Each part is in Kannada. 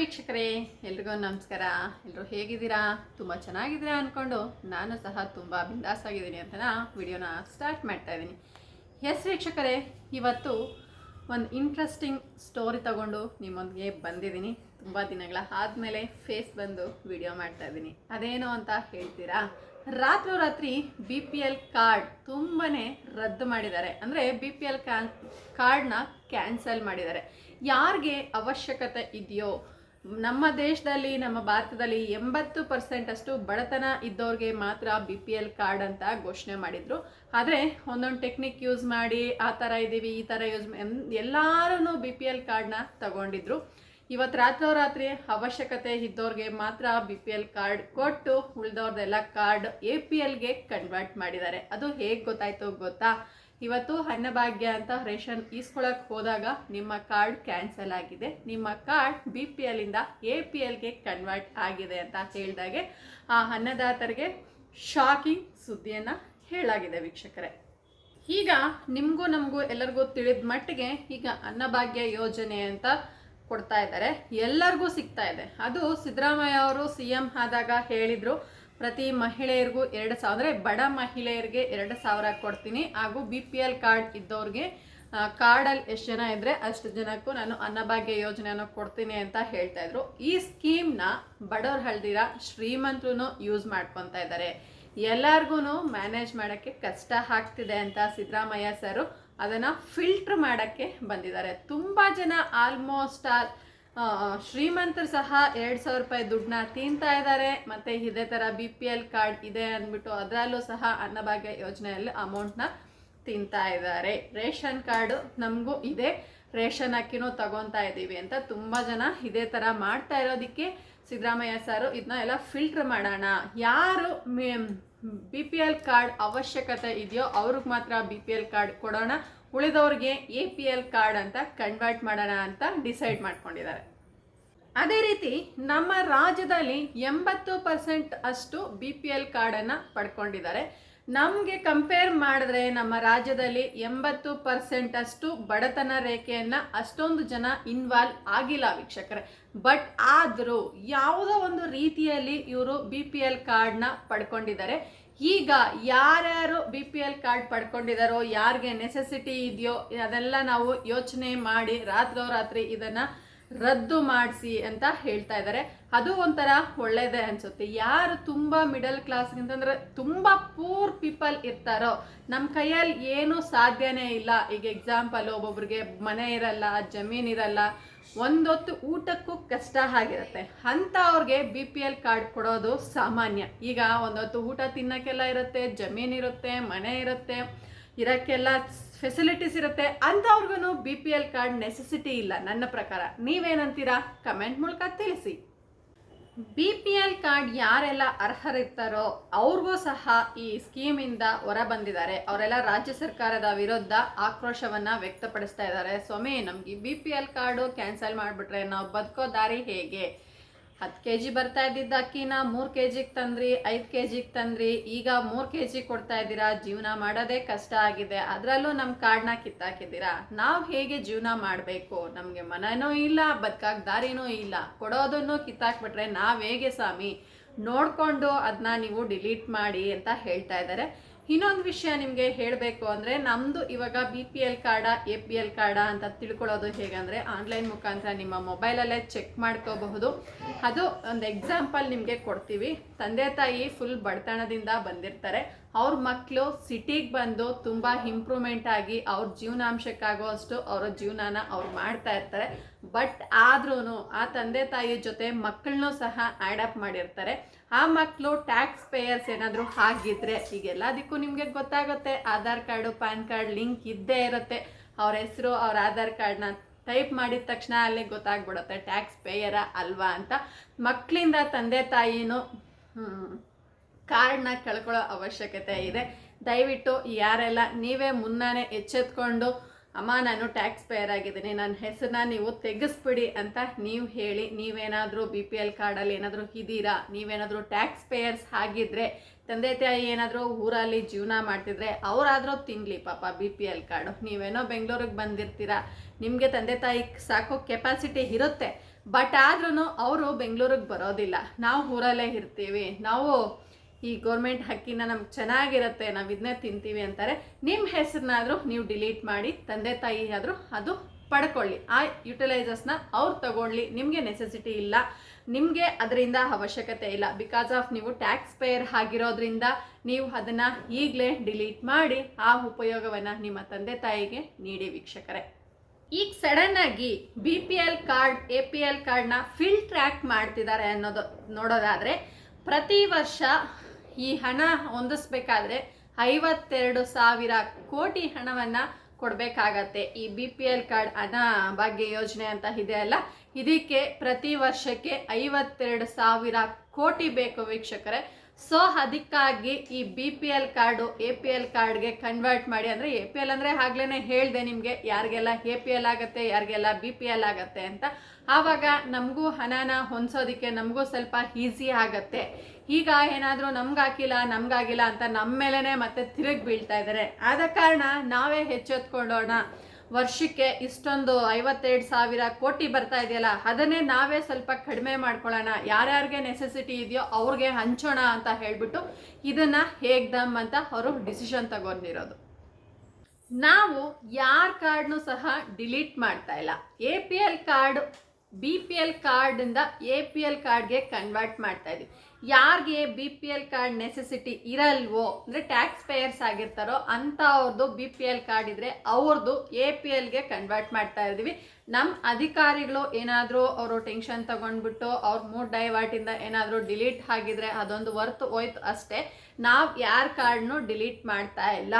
ವೀಕ್ಷಕರೇ, ಎಲ್ರಿಗೂ ನಮಸ್ಕಾರ. ಎಲ್ಲರೂ ಹೇಗಿದ್ದೀರಾ? ತುಂಬ ಚೆನ್ನಾಗಿದ್ದೀರಾ ಅಂದ್ಕೊಂಡು ನಾನು ಸಹ ತುಂಬ ಬಿಂದಾಸ್ ಆಗಿದ್ದೀನಿ ಅಂತ ವಿಡಿಯೋನ ಸ್ಟಾರ್ಟ್ ಮಾಡ್ತಾ ಇದ್ದೀನಿ. ಎಸ್ ವೀಕ್ಷಕರೇ, ಇವತ್ತು ಒಂದು ಇಂಟ್ರೆಸ್ಟಿಂಗ್ ಸ್ಟೋರಿ ತಗೊಂಡು ನಿಮ್ಮೊಂದಿಗೆ ಬಂದಿದ್ದೀನಿ. ತುಂಬ ದಿನಗಳ ಆದಮೇಲೆ ಫೇಸ್ ಬಂದು ವಿಡಿಯೋ ಮಾಡ್ತಾ ಇದ್ದೀನಿ. ಅದೇನು ಅಂತ ಹೇಳ್ತೀರಾ? ರಾತ್ರೋರಾತ್ರಿ ಬಿ ಪಿ ಎಲ್ ಕಾರ್ಡ್ ತುಂಬಾ ರದ್ದು ಮಾಡಿದ್ದಾರೆ. ಅಂದರೆ ಬಿ ಪಿ ಎಲ್ ಕ್ಯಾನ್ ಕಾರ್ಡ್ನ ಕ್ಯಾನ್ಸಲ್ ಮಾಡಿದ್ದಾರೆ. ಯಾರಿಗೆ ಅವಶ್ಯಕತೆ ಇದೆಯೋ ನಮ್ಮ ದೇಶದಲ್ಲಿ, ನಮ್ಮ ಭಾರತದಲ್ಲಿ ಎಂಬತ್ತು ಪರ್ಸೆಂಟ್ ಅಷ್ಟು ಬಡತನ ಇದ್ದವ್ರಿಗೆ ಮಾತ್ರ ಬಿ ಪಿ ಎಲ್ ಕಾರ್ಡ್ ಅಂತ ಘೋಷಣೆ ಮಾಡಿದ್ರು. ಆದರೆ ಒಂದೊಂದು ಟೆಕ್ನಿಕ್ ಯೂಸ್ ಮಾಡಿ, ಆ ಥರ ಇದ್ದೀವಿ, ಈ ಥರ ಯೂಸ್ ಎಲ್ಲರೂ ಬಿ ಪಿ ಎಲ್ ಕಾರ್ಡ್ನ ತಗೊಂಡಿದ್ರು. ಇವತ್ತು ರಾತ್ರೋರಾತ್ರಿ ಅವಶ್ಯಕತೆ ಇದ್ದವ್ರಿಗೆ ಮಾತ್ರ ಬಿ ಪಿ ಎಲ್ ಕಾರ್ಡ್ ಕೊಟ್ಟು ಉಳಿದವ್ರದ್ದೆಲ್ಲ ಕಾರ್ಡ್ ಎ ಪಿ ಎಲ್ಗೆ ಕನ್ವರ್ಟ್ ಮಾಡಿದ್ದಾರೆ. ಅದು ಹೇಗೆ ಗೊತ್ತಾಯಿತು ಗೊತ್ತಾ? ಇವತ್ತು ಅನ್ನಭಾಗ್ಯ ಅಂತ ರೇಷನ್ ಈಸ್ಕೊಳಕ್ ಹೋದಾಗ ನಿಮ್ಮ ಕಾರ್ಡ್ ಕ್ಯಾನ್ಸಲ್ ಆಗಿದೆ. ನಿಮ್ಮ ಕಾರ್ಡ್ ಬಿ ಪಿ ಎಲ್ಲಿಂದ ಎ ಪಿ ಎಲ್ಗೆ ಕನ್ವರ್ಟ್ ಆಗಿದೆ ಅಂತ ಹೇಳಿದಾಗೆ ಆ ಅನ್ನದಾತರಿಗೆ ಶಾಕಿಂಗ್ ಸುದ್ದಿಯನ್ನು ಹೇಳಾಗಿದೆ ವೀಕ್ಷಕರೇ. ಈಗ ನಿಮಗೂ ನಮಗೂ ಎಲ್ಲರಿಗೂ ತಿಳಿದ ಮಟ್ಟಿಗೆ ಈಗ ಅನ್ನಭಾಗ್ಯ ಯೋಜನೆ ಅಂತ ಕೊಡ್ತಾ ಇದ್ದಾರೆ. ಎಲ್ಲರಿಗೂ ಸಿಗ್ತಾ ಇದೆ. ಅದು ಸಿದ್ದರಾಮಯ್ಯ ಅವರು ಸಿ ಎಂ ಆದಾಗ ಹೇಳಿದರು. ಪ್ರತಿ ಮಹಿಳೆಯರಿಗೂ ಎರಡು ಸಾವಿರ, ಅಂದರೆ ಬಡ ಮಹಿಳೆಯರಿಗೆ ಎರಡು ಸಾವಿರ ಕೊಡ್ತೀನಿ. ಹಾಗೂ ಬಿ ಪಿ ಎಲ್ ಕಾರ್ಡ್ ಇದ್ದವ್ರಿಗೆ ಕಾರ್ಡಲ್ಲಿ ಎಷ್ಟು ಜನ ಇದ್ದರೆ ಅಷ್ಟು ಜನಕ್ಕೂ ನಾನು ಅನ್ನಭಾಗ್ಯ ಯೋಜನೆಯನ್ನು ಕೊಡ್ತೀನಿ ಅಂತ ಹೇಳ್ತಾ ಇದ್ರು. ಈ ಸ್ಕೀಮ್ನ ಬಡವ್ರ ಹಳ್ದಿರ ಶ್ರೀಮಂತರು ಯೂಸ್ ಮಾಡ್ಕೊತಾ ಇದ್ದಾರೆ ಎಲ್ಲರಿಗೂ ಮ್ಯಾನೇಜ್ ಮಾಡೋಕ್ಕೆ ಕಷ್ಟ ಆಗ್ತಿದೆ ಅಂತ ಸಿದ್ದರಾಮಯ್ಯ ಸರು ಅದನ್ನು ಫಿಲ್ಟ್ರ್ ಮಾಡೋಕ್ಕೆ ಬಂದಿದ್ದಾರೆ. ತುಂಬ ಜನ ಆಲ್ಮೋಸ್ಟ್ ಆಲ್ ಶ್ರೀಮಂತರು ಸಹ ಎರಡು ಸಾವಿರ ರೂಪಾಯಿ ದುಡ್ಡನ್ನ ತಿಂತಾ ಇದ್ದಾರೆ. ಮತ್ತು ಇದೇ ಥರ ಬಿ ಪಿ ಎಲ್ ಕಾರ್ಡ್ ಇದೆ ಅಂದ್ಬಿಟ್ಟು ಅದರಲ್ಲೂ ಸಹ ಅನ್ನಭಾಗ್ಯ ಯೋಜನೆಯಲ್ಲಿ ಅಮೌಂಟ್ನ ತಿಂತಾ ಇದ್ದಾರೆ. ರೇಷನ್ ಕಾರ್ಡು ನಮಗೂ ಇದೆ. ರೇಷನ್ ಹಾಕಿನೂ ತಗೊತಾ ಇದ್ದೀವಿ ಅಂತ ತುಂಬ ಜನ ಇದೇ ಥರ ಮಾಡ್ತಾ ಇರೋದಕ್ಕೆ ಸಿದ್ದರಾಮಯ್ಯ ಸಾರು ಇದನ್ನ ಎಲ್ಲ ಫಿಲ್ಟ್ರ್ ಮಾಡೋಣ. ಯಾರು ಬಿ ಪಿ ಎಲ್ ಕಾರ್ಡ್ ಅವಶ್ಯಕತೆ ಇದೆಯೋ ಅವ್ರಿಗೆ ಮಾತ್ರ ಬಿ ಪಿ ಎಲ್ ಕಾರ್ಡ್ ಕೊಡೋಣ. ಉಳಿದವ್ರಿಗೆ ಎ ಪಿ ಎಲ್ ಕಾರ್ಡ್ ಅಂತ ಕನ್ವರ್ಟ್ ಮಾಡೋಣ ಅಂತ ಡಿಸೈಡ್ ಮಾಡ್ಕೊಂಡಿದ್ದಾರೆ. ಅದೇ ರೀತಿ ನಮ್ಮ ರಾಜ್ಯದಲ್ಲಿ ಎಂಬತ್ತು ಪರ್ಸೆಂಟ್ ಅಷ್ಟು ಬಿ ಪಿ ಎಲ್ ಕಾರ್ಡನ್ನು ಪಡ್ಕೊಂಡಿದ್ದಾರೆ. ನಮಗೆ ಕಂಪೇರ್ ಮಾಡಿದ್ರೆ ನಮ್ಮ ರಾಜ್ಯದಲ್ಲಿ ಎಂಬತ್ತು ಪರ್ಸೆಂಟ್ ಅಷ್ಟು ಬಡತನ ರೇಖೆಯನ್ನು ಅಷ್ಟೊಂದು ಜನ ಇನ್ವಾಲ್ವ್ ಆಗಿಲ್ಲ ವೀಕ್ಷಕರೇ. ಬಟ್ ಆದರೂ ಯಾವುದೋ ಒಂದು ರೀತಿಯಲ್ಲಿ ಇವರು ಬಿ ಪಿ ಎಲ್ ಕಾರ್ಡ್ನ ಪಡ್ಕೊಂಡಿದ್ದಾರೆ. ಈಗ ಯಾರ್ಯಾರು ಬಿ ಪಿ ಎಲ್ ಕಾರ್ಡ್ ಪಡ್ಕೊಂಡಿದ್ದಾರೋ ಯಾರಿಗೆ ನೆಸೆಸಿಟಿ ಇದೆಯೋ, ಅದೆಲ್ಲ ನಾವು ಯೋಚನೆ ಮಾಡಿ ರಾತ್ರೋರಾತ್ರಿ ಇದನ್ನು ರದ್ದು ಮಾಡಿಸಿ ಅಂತ ಹೇಳ್ತಾ ಇದ್ದಾರೆ ಅದು ಒಂಥರ ಒಳ್ಳೇದೇ ಅನ್ಸುತ್ತೆ. ಯಾರು ತುಂಬ ಮಿಡಲ್ ಕ್ಲಾಸ್ ಅಂತಂದ್ರೆ ತುಂಬ ಪೂರ್ ಪೀಪಲ್ ಇರ್ತಾರೋ ನಮ್ಮ ಕೈಯಲ್ಲಿ ಏನೂ ಸಾಧ್ಯನೇ ಇಲ್ಲ. ಈಗ ಎಕ್ಸಾಂಪಲ್ ಒಬ್ಬೊಬ್ರಿಗೆ ಮನೆ ಇರಲ್ಲ, ಜಮೀನ್ ಇರಲ್ಲ, ಒಂದೊತ್ತು ಊಟಕ್ಕೂ ಕಷ್ಟ ಆಗಿರುತ್ತೆ. ಅಂಥವ್ರಿಗೆ ಬಿ ಪಿ ಎಲ್ ಕಾರ್ಡ್ ಕೊಡೋದು ಸಾಮಾನ್ಯ. ಈಗ ಒಂದೊತ್ತು ಊಟ ತಿನ್ನೋಕ್ಕೆಲ್ಲ ಇರುತ್ತೆ, ಜಮೀನ್ ಇರುತ್ತೆ, ಮನೆ ಇರುತ್ತೆ. ಇರೋಕ್ಕೆಲ್ಲ ಫೆಸಿಲಿಟೀಸ್ ಇರುತ್ತೆ. ಅಂಥವ್ರಿಗೂ B P L card necessity ಇಲ್ಲ. ನನ್ನ ಪ್ರಕಾರ. ನೀವೇನಂತೀರಾ? ಕಮೆಂಟ್ ಮೂಲಕ ತಿಳಿಸಿ. ಬಿ ಪಿ ಎಲ್ ಕಾರ್ಡ್ ಯಾರೆಲ್ಲ ಅರ್ಹರಿರ್ತಾರೋ ಅವ್ರಿಗೂ ಸಹ ಈ ಸ್ಕೀಮಿಂದ ಹೊರ ಬಂದಿದ್ದಾರೆ. ಅವರೆಲ್ಲ ರಾಜ್ಯ ಸರ್ಕಾರದ ವಿರುದ್ಧ ಆಕ್ರೋಶವನ್ನ ವ್ಯಕ್ತಪಡಿಸ್ತಾ ಇದ್ದಾರೆ. ಸ್ವಾಮಿ, ನಮಗೆ B P L card cancel ಮಾಡಿಬಿಟ್ರೆ ನಾವು ಬದುಕೋ ದಾರಿ ಹೇಗೆ? ಹತ್ತು ಕೆ ಜಿ ಬರ್ತಾ ಇದ್ದಿದ್ದ ಅಕ್ಕಿನ ಮೂರು ಕೆ ಜಿಗೆ ತಂದ್ರಿ, ಐದು ಕೆ ಜಿಗೆ ತಂದ್ರಿ, ಈಗ ಮೂರು ಕೆ ಜಿ ಕೊಡ್ತಾ ಇದ್ದೀರಾ, ಜೀವನ ಮಾಡೋದೇ ಕಷ್ಟ ಆಗಿದೆ. ಅದರಲ್ಲೂ ನಮ್ಮ ಕಾರ್ಡ್ನ ಕಿತ್ತಾಕಿದ್ದೀರಾ? ನಾವು ಹೇಗೆ ಜೀವನ ಮಾಡಬೇಕು? ನಮಗೆ ಮನನೂ ಇಲ್ಲ, ಬದುಕಾಗ ದಾರಿನೂ ಇಲ್ಲ. ಕೊಡೋದನ್ನು ಕಿತ್ತಾಕ್ಬಿಟ್ರೆ ನಾವು ಹೇಗೆ ಸ್ವಾಮಿ? ನೋಡಿಕೊಂಡು ಅದನ್ನ ನೀವು ಡಿಲೀಟ್ ಮಾಡಿ ಅಂತ ಹೇಳ್ತಾ ಇದ್ದಾರೆ. ಇನ್ನೊಂದು ವಿಷಯ ನಿಮಗೆ ಹೇಳಬೇಕು ಅಂದರೆ ನಮ್ಮದು ಇವಾಗ B P L card A P L card ಅಂತ ತಿಳ್ಕೊಳ್ಳೋದು ಹೇಗಂದರೆ ಆನ್ಲೈನ್ ಮುಖಾಂತರ ನಿಮ್ಮ ಮೊಬೈಲಲ್ಲೇ ಚೆಕ್ ಮಾಡ್ಕೋಬಹುದು. ಅದು ಒಂದು ಎಕ್ಸಾಂಪಲ್ ನಿಮಗೆ ಕೊಡ್ತೀವಿ. ತಂದೆ ತಾಯಿ ಫುಲ್ ಬಡತನದಿಂದ ಬಂದಿರ್ತಾರೆ. ಅವ್ರ ಮಕ್ಕಳು ಸಿಟಿಗೆ ಬಂದು ತುಂಬ ಇಂಪ್ರೂವ್ಮೆಂಟ್ ಆಗಿ ಅವ್ರ ಜೀವನಾಂಶಕ್ಕಾಗೋ ಅಷ್ಟು ಅವರ ಜೀವನಾನ ಅವ್ರು ಮಾಡ್ತಾ ಇರ್ತಾರೆ. ಬಟ್ ಆದ್ರೂ ಆ ತಂದೆ ತಾಯಿ ಜೊತೆ ಮಕ್ಕಳನ್ನೂ ಸಹ ಆ್ಯಡಪ್ ಮಾಡಿರ್ತಾರೆ. ಆ ಮಕ್ಕಳು ಟ್ಯಾಕ್ಸ್ ಪೇಯರ್ಸ್ ಏನಾದರೂ ಆಗಿದ್ರೆ ಈಗ ಎಲ್ಲದಕ್ಕೂ ನಿಮಗೆ ಗೊತ್ತಾಗುತ್ತೆ. Aadhaar card PAN card link ಇದ್ದೇ ಇರುತ್ತೆ. ಅವ್ರ ಹೆಸರು, ಅವ್ರ ಆಧಾರ್ ಕಾರ್ಡ್ನ ಟೈಪ್ ಮಾಡಿದ ತಕ್ಷಣ ಅಲ್ಲಿ ಗೊತ್ತಾಗ್ಬಿಡುತ್ತೆ. ಟ್ಯಾಕ್ಸ್ ಪೇಯರ ಅಲ್ವಾ ಅಂತ. ಮಕ್ಕಳಿಂದ ತಂದೆ ತಾಯಿನೂ ಕಾರ್ಡ್ನ ಕಳ್ಕೊಳ್ಳೋ ಅವಶ್ಯಕತೆ ಇದೆ. ದಯವಿಟ್ಟು ಯಾರೆಲ್ಲ ನೀವೇ ಮುನ್ನಾನೆ ಎಚ್ಚೆತ್ಕೊಂಡು, ಅಮ್ಮ, ನಾನು ಟ್ಯಾಕ್ಸ್ ಪೇಯರ್ ಆಗಿದ್ದೀನಿ, ನನ್ನ ಹೆಸರನ್ನ ನೀವು ತೆಗೆಸ್ಬಿಡಿ ಅಂತ ನೀವು ಹೇಳಿ, ನೀವೇನಾದರೂ ಬಿ ಪಿ ಎಲ್ ಕಾರ್ಡಲ್ಲಿ ಏನಾದರೂ ಇದ್ದೀರಾ, ನೀವೇನಾದರೂ ಟ್ಯಾಕ್ಸ್ ಪೇಯರ್ಸ್ ಆಗಿದ್ದರೆ ತಂದೆ, ತಾಯಿ ಏನಾದರೂ ಊರಲ್ಲಿ ಜೀವನ ಮಾಡ್ತಿದ್ರೆ, ಅವರಾದರೂ ತಿನ್ನಲಿ ಪಾಪ ಬಿ ಪಿ ಎಲ್ ಕಾರ್ಡು. ನೀವೇನೋ ಬೆಂಗಳೂರಿಗೆ ಬಂದಿರ್ತೀರಾ, ನಿಮಗೆ ತಂದೆ, ತಾಯಿ ಸಾಕೋ ಕೆಪಾಸಿಟಿ ಇರುತ್ತೆ. ಬಟ್ ಆದ್ರೂ ಅವರು ಬೆಂಗಳೂರಿಗೆ ಬರೋದಿಲ್ಲ. ನಾವು ಊರಲ್ಲೇ ಇರ್ತೀವಿ. ನಾವು ಈ ಗೌರ್ಮೆಂಟ್ ಹಕ್ಕಿನ ನಮ್ಗೆ ಚೆನ್ನಾಗಿರುತ್ತೆ, ನಾವು ಇದನ್ನೇ ತಿಂತೀವಿ ಅಂತಾರೆ. ನಿಮ್ಮ ಹೆಸರನ್ನಾದರೂ ನೀವು ಡಿಲೀಟ್ ಮಾಡಿ, ತಂದೆ ತಾಯಿ ಆದರೂ ಅದು ಪಡ್ಕೊಳ್ಳಿ. ಆ ಯುಟಿಲೈಸರ್ಸ್ನ ಅವ್ರು ತಗೊಳ್ಳಿ ನಿಮಗೆ ನೆಸೆಸಿಟಿ ಇಲ್ಲ, ನಿಮಗೆ ಅದರಿಂದ ಅವಶ್ಯಕತೆ ಇಲ್ಲ. ಬಿಕಾಸ್ ಆಫ್ ನೀವು ಟ್ಯಾಕ್ಸ್ ಪೇಯರ್ ಆಗಿರೋದ್ರಿಂದ ನೀವು ಅದನ್ನು ಈಗಲೇ ಡಿಲೀಟ್ ಮಾಡಿ, ಆ ಉಪಯೋಗವನ್ನು ನಿಮ್ಮ ತಂದೆ ತಾಯಿಗೆ ನೀಡಿ ವೀಕ್ಷಕರೇ. ಈಗ ಸಡನ್ ಆಗಿ B P L card A P L ಕಾರ್ಡ್ನ ಫಿಲ್ ಟ್ರ್ಯಾಕ್ ಮಾಡ್ತಿದ್ದಾರೆ ಅನ್ನೋದು ನೋಡೋದಾದರೆ, ಪ್ರತಿ ವರ್ಷ ಈ ಹಣ ಹೊಂದಿಸ್ಬೇಕಾದ್ರೆ ಐವತ್ತೆರಡು ಸಾವಿರ ಕೋಟಿ ಹಣವನ್ನು ಕೊಡಬೇಕಾಗತ್ತೆ. ಈ ಬಿ ಪಿ ಎಲ್ ಕಾರ್ಡ್ ಹಣ ಭಾಗ್ಯ ಯೋಜನೆ ಅಂತ ಇದೆ ಅಲ್ಲ? ಇದಕ್ಕೆ ಪ್ರತಿ ವರ್ಷಕ್ಕೆ ಐವತ್ತೆರಡು ಸಾವಿರ ಕೋಟಿ ಬೇಕು ವೀಕ್ಷಕರೇ. ಸೊ ಅದಕ್ಕಾಗಿ ಈ B P L card A P L ಕಾರ್ಡ್ಗೆ ಕನ್ವರ್ಟ್ ಮಾಡಿ, ಅಂದರೆ ಎ ಪಿ ಎಲ್ ಅಂದರೆ ಆಗ್ಲೇ ಹೇಳಿದೆ ನಿಮಗೆ, ಯಾರಿಗೆಲ್ಲ ಎ ಪಿ ಎಲ್ ಆಗುತ್ತೆ, ಯಾರಿಗೆಲ್ಲ ಬಿ ಪಿ ಎಲ್ ಆಗುತ್ತೆ ಅಂತ. ಆವಾಗ ನಮಗೂ ಹಣನ ಹೊಂದ್ಸೋದಕ್ಕೆ ನಮಗೂ ಸ್ವಲ್ಪ ಈಸಿ ಆಗತ್ತೆ. ಈಗ ಏನಾದರೂ ನಮ್ಗಾಕಿಲ್ಲ, ನಮ್ಗಾಗಿಲ್ಲ ಅಂತ ನಮ್ಮ ಮೇಲೇ ಮತ್ತೆ ತಿರುಗಿ ಬೀಳ್ತಾ ಇದ್ದಾರೆ ಆದ ಕಾರಣ ನಾವೇ ಎಚ್ಚೆತ್ಕೊಳ್ಳೋಣ. ವರ್ಷಕ್ಕೆ ಇಷ್ಟೊಂದು ಐವತ್ತೆರಡು ಸಾವಿರ ಕೋಟಿ ಬರ್ತಾ ಇದೆಯಲ್ಲ, ಅದನ್ನೇ ನಾವೇ ಸ್ವಲ್ಪ ಕಡಿಮೆ ಮಾಡ್ಕೊಳ್ಳೋಣ. ಯಾರ್ಯಾರಿಗೆ ನೆಸೆಸಿಟಿ ಇದೆಯೋ ಅವ್ರಿಗೆ ಹಂಚೋಣ ಅಂತ ಹೇಳ್ಬಿಟ್ಟು ಇದನ್ನ ಹೇಗ್ದಮ್ ಅಂತ ಅವರು ಡಿಸಿಷನ್ ತಗೊಂಡಿರೋದು. ನಾವು ಯಾರ ಕಾರ್ಡ್ನು ಸಹ ಡಿಲೀಟ್ ಮಾಡ್ತಾ ಇಲ್ಲ. A P L card B P L ಕಾರ್ಡಿಂದ ಎ ಪಿ ಎಲ್ ಕಾರ್ಡ್ಗೆ ಕನ್ವರ್ಟ್ ಮಾಡ್ತಾ ಇದ್ವಿ. ಯಾರಿಗೆ B P L card necessity ಇರಲ್ವೋ, ಅಂದರೆ ಟ್ಯಾಕ್ಸ್ ಪೇಯರ್ಸ್ ಆಗಿರ್ತಾರೋ ಅಂಥವ್ರದ್ದು ಬಿ ಪಿ ಎಲ್ ಕಾರ್ಡ್ ಇದ್ರೆ ಅವ್ರದ್ದು ಎ ಪಿ ಎಲ್ಗೆ ಕನ್ವರ್ಟ್ ಮಾಡ್ತಾ ಇದ್ದೀವಿ. ನಮ್ಮ ಅಧಿಕಾರಿಗಳು ಏನಾದರೂ ಅವರು ಟೆನ್ಷನ್ ತಗೊಂಡ್ಬಿಟ್ಟು ಅವ್ರ ಮೂಡ್ ಡೈವರ್ಟಿಂದ ಏನಾದರೂ ಡಿಲೀಟ್ ಆಗಿದ್ರೆ ಅದೊಂದು ವರ್ತ್ ಹೋಯ್ತು ಅಷ್ಟೇ. ನಾವು ಯಾರ ಕಾರ್ಡ್ನೂ ಡಿಲೀಟ್ ಮಾಡ್ತಾ ಇಲ್ಲ.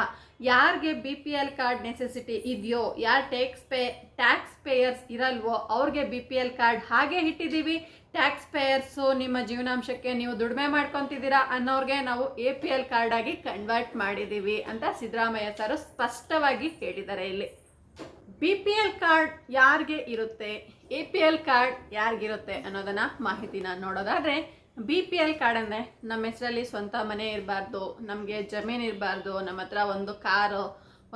ಯಾರಿಗೆ B P L card necessity ಇದೆಯೋ, ಯಾರು ಟ್ಯಾಕ್ಸ್ ಪೇ ಟ್ಯಾಕ್ಸ್ ಪೇಯರ್ಸ್ ಇರಲ್ವೋ ಅವ್ರಿಗೆ ಬಿ ಪಿ ಎಲ್ ಕಾರ್ಡ್ ಹಾಗೆ ಇಟ್ಟಿದ್ದೀವಿ ಟ್ಯಾಕ್ಸ್ ಪೇಯರ್ಸು ನಿಮ್ಮ ಜೀವನಾಂಶಕ್ಕೆ ನೀವು ದುಡಿಮೆ ಮಾಡ್ಕೊತಿದ್ದೀರಾ ಅನ್ನೋರಿಗೆ ನಾವು ಎ ಪಿ ಎಲ್ ಕಾರ್ಡ್ ಆಗಿ ಕನ್ವರ್ಟ್ ಮಾಡಿದ್ದೀವಿ ಅಂತ ಸಿದ್ದರಾಮಯ್ಯ ಸರ್ ಸ್ಪಷ್ಟವಾಗಿ ಹೇಳಿದ್ದಾರೆ ಇಲ್ಲಿ. ಬಿ ಪಿ ಎಲ್ ಕಾರ್ಡ್ ಯಾರಿಗೆ ಇರುತ್ತೆ? ಎ ಪಿ ಎಲ್ ಕಾರ್ಡ್ ಯಾರಿಗಿರುತ್ತೆ ಅನ್ನೋದನ್ನು ಮಾಹಿತಿನ ನೋಡೋದಾದ್ರೆ ಬಿ ಪಿ ಎಲ್ ಕಾರ್ಡ್ ಅಂದರೆ ನಮ್ಮ ಹೆಸರಲ್ಲಿ ಸ್ವಂತ ಮನೆ ಇರಬಾರ್ದು, ನಮಗೆ ಜಮೀನು ಇರಬಾರ್ದು, ನಮ್ಮ ಹತ್ರ ಒಂದು ಕಾರು,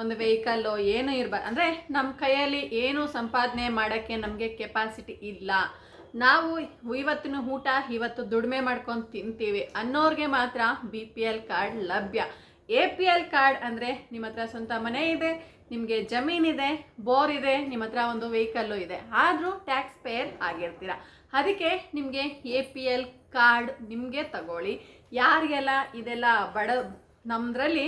ಒಂದು ವೆಹಿಕಲ್ಲು ಏನೂ ಇರಬಾರ್ದು. ಅಂದರೆ ನಮ್ಮ ಕೈಯಲ್ಲಿ ಏನು ಸಂಪಾದನೆ ಮಾಡೋಕ್ಕೆ ನಮಗೆ ಕೆಪಾಸಿಟಿ ಇಲ್ಲ. ನಾವು ಇವತ್ತಿನ ಊಟ, ಇವತ್ತು ದುಡಿಮೆ ಮಾಡ್ಕೊಂಡು ತಿಂತೀವಿ ಅನ್ನೋರಿಗೆ ಮಾತ್ರ ಬಿ ಪಿ ಎಲ್ ಕಾರ್ಡ್ ಲಭ್ಯ. ಎ ಪಿ ಎಲ್ ಕಾರ್ಡ್ ಅಂದರೆ ನಿಮ್ಮ ಹತ್ರ ಸ್ವಂತ ಮನೆ ಇದೆ ನಿಮಗೆ ಜಮೀನಿದೆ ಬೋರ್ ಇದೆ, ನಿಮ್ಮ ಹತ್ರ ಒಂದು ವೆಹಿಕಲ್ಲು ಇದೆ. ಆದರೂ ಟ್ಯಾಕ್ಸ್ ಪೇಯರ್ ಆಗಿರ್ತೀರ. ಅದಕ್ಕೆ ನಿಮಗೆ ಎ ಪಿ ಎಲ್ ಕಾರ್ಡ್ ನಿಮಗೆ ತಗೊಳ್ಳಿ. ಯಾರಿಗೆಲ್ಲ ಇದೆಲ್ಲ ಬಡ ನಮ್ಮದ್ರಲ್ಲಿ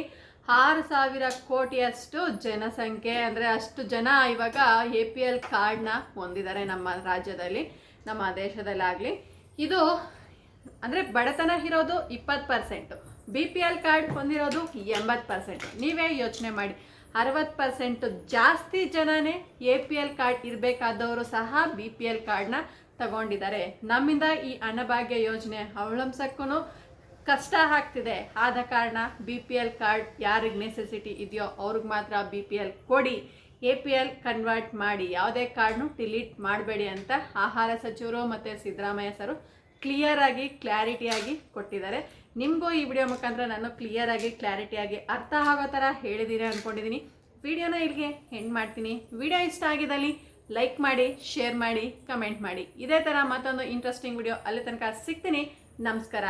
ಆರು ಸಾವಿರ ಕೋಟಿಯಷ್ಟು ಜನಸಂಖ್ಯೆ ಅಂದರೆ ಅಷ್ಟು ಜನ ಇವಾಗ ಎ ಪಿ ಎಲ್ ಕಾರ್ಡ್ನ ಹೊಂದಿದ್ದಾರೆ ನಮ್ಮ ರಾಜ್ಯದಲ್ಲಿ, ನಮ್ಮ ದೇಶದಲ್ಲಾಗಲಿ. ಇದು ಅಂದರೆ ಬಡತನ ಇರೋದು ಇಪ್ಪತ್ತು percent B P L card ಹೊಂದಿರೋದು ಎಂಬತ್ತು ಪರ್ಸೆಂಟ್ ನೀವೇ ಯೋಚನೆ ಮಾಡಿ. ಅರವತ್ತು ಪರ್ಸೆಂಟ್ ಜಾಸ್ತಿ ಜನನೇ ಎ ಪಿ ಎಲ್ ಕಾರ್ಡ್ ಇರಬೇಕಾದವರು ಸಹ ಬಿ ಪಿ ಎಲ್ ಕಾರ್ಡ್ನ ತಗೊಂಡಿದ್ದಾರೆ. ನಮ್ಮಿಂದ ಈ ಅನ್ನಭಾಗ್ಯ ಯೋಜನೆ ಅವಲಂಬಿಸಕ್ಕೂ ಕಷ್ಟ ಆಗ್ತಿದೆ. ಆದ ಕಾರಣ ಬಿ ಪಿ ಎಲ್ ಕಾರ್ಡ್ ಯಾರಿಗೆ ನೆಸೆಸಿಟಿ ಇದೆಯೋ ಅವ್ರಿಗೆ ಮಾತ್ರ ಬಿ ಪಿ ಎಲ್ ಕೊಡಿ. ಎ ಪಿ ಎಲ್ ಕನ್ವರ್ಟ್ ಮಾಡಿ ಯಾವುದೇ ಕಾರ್ಡ್ನು ಡಿಲೀಟ್ ಮಾಡಬೇಡಿ ಅಂತ ಆಹಾರ ಸಚಿವರು ಮತ್ತು ಸಿದ್ದರಾಮಯ್ಯ ಸರು ಕ್ಲಿಯರ್ ಆಗಿ ಕ್ಲಾರಿಟಿಯಾಗಿ ಕೊಟ್ಟಿದ್ದಾರೆ. ನಿಮಗೂ ಈ ವಿಡಿಯೋ ಮುಖಾಂತರ ನಾನು ಕ್ಲಿಯರ್ ಆಗಿ ಕ್ಲಾರಿಟಿಯಾಗಿ ಅರ್ಥ ಆಗೋ ಥರ ಹೇಳಿದ್ದೀನಿ ಅಂದ್ಕೊಂಡಿದ್ದೀನಿ ವಿಡಿಯೋನ ಇಲ್ಲಿಗೆ ಎಂಡ್ ಮಾಡ್ತೀನಿ. ವಿಡಿಯೋ ಇಷ್ಟ ಆಗಿದ್ದಲ್ಲಿ ಲೈಕ್ ಮಾಡಿ ಶೇರ್ ಮಾಡಿ ಕಮೆಂಟ್ ಮಾಡಿ. ಇದೇ ಥರ ಮತ್ತೊಂದು ಇಂಟ್ರೆಸ್ಟಿಂಗ್ ವಿಡಿಯೋ ಅಲ್ಲಿ ತನಕ ಸಿಗ್ತೀನಿ. ನಮಸ್ಕಾರ.